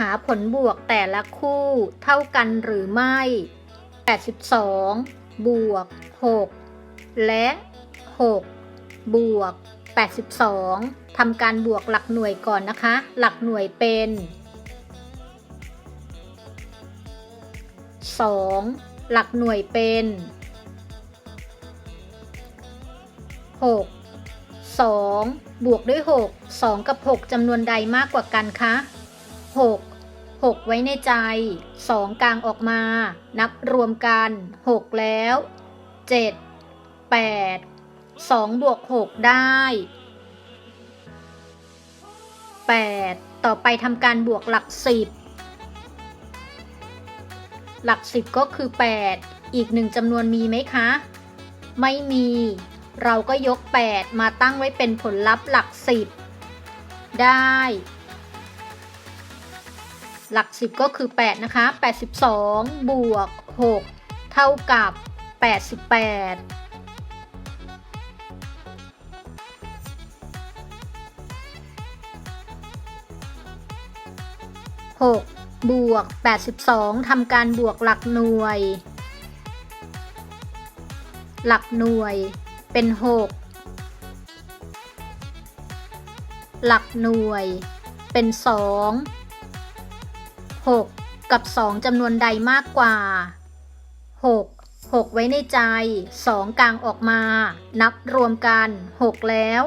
หาผลบวกแต่ละคู่เท่ากันหรือไม่ 82 บวก 6 และ 6 บวก 82 ทำการบวกหลักหน่วยก่อนนะคะ หลักหน่วยเป็น 2 หลักหน่วยเป็น 6 2 บวกด้วย 6 2 กับ 6จำนวนใดมากกว่ากันคะ 6 6 ไว้ในใจ 2 กลางออกมา นับรวมกัน 6 แล้ว 7 8 2 บวก 6 ได้ 8 ต่อไปทำการบวกหลัก 10 หลัก 10 ก็คือ 8 อีกหนึ่งจำนวนมีไหมคะ ไม่มี เราก็ยก 8 มาตั้งไว้เป็นผลลัพธ์หลัก 10 ได้ หลัก 10 ก็คือ 8 นะคะ 82 บวก 6 เท่ากับ 88 6บวก 82ทำการบวกหลักหน่วย หลักหน่วยเป็น 6 หลักหน่วยเป็น 2 6 กับ 2จำนวนใดมากกว่า 6 6 ไว้ในใจ 2 กลางออกมา นับรวมกัน 6 แล้ว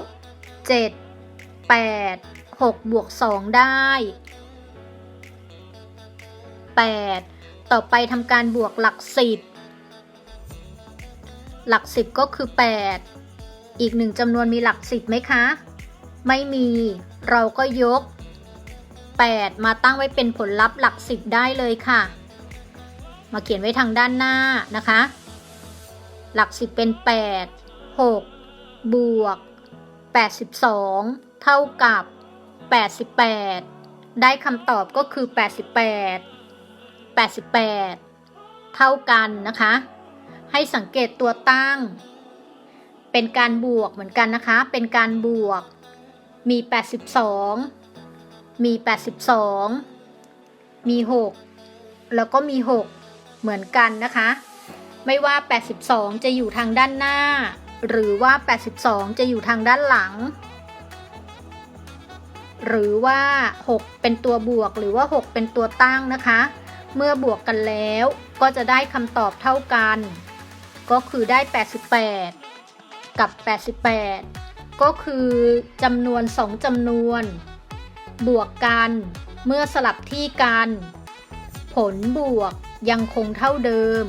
7 8 6 บวก 2 ได้ 8 ต่อไปทำการบวกหลัก 10 หลัก 10 ก็คือ 8 อีกหนึ่งจำนวนมีหลัก 10ไหมคะ ไม่มี เราก็ยก 8 มาตั้งไว้เป็นผลลัพธ์หลัก 10 ได้เลยค่ะ มาเขียนไว้ทางด้านหน้านะคะ หลัก 10 เป็น 8 6 บวก 82 เท่ากับ 88 ได้คำตอบก็คือ 88 88 เท่ากันนะคะ ให้สังเกตตัวตั้ง เป็นการบวกเหมือนกันนะคะ เป็นการบวกมี 82 มี 82 มี 6 แล้วก็มี 6 เหมือนกันนะคะ ไม่ว่า 82 จะอยู่ทางด้านหน้า หรือว่า 82 จะอยู่ทางด้านหลัง หรือว่า 6 เป็นตัวบวกหรือว่า 6 เป็นตัวตั้งนะคะ เมื่อบวกกันแล้วก็จะได้คำตอบเท่ากัน ก็คือได้ 88 กับ 88 ก็คือจำนวน 2จำนวน บวกกัน เมื่อสลับที่กัน ผลบวกยังคงเท่าเดิม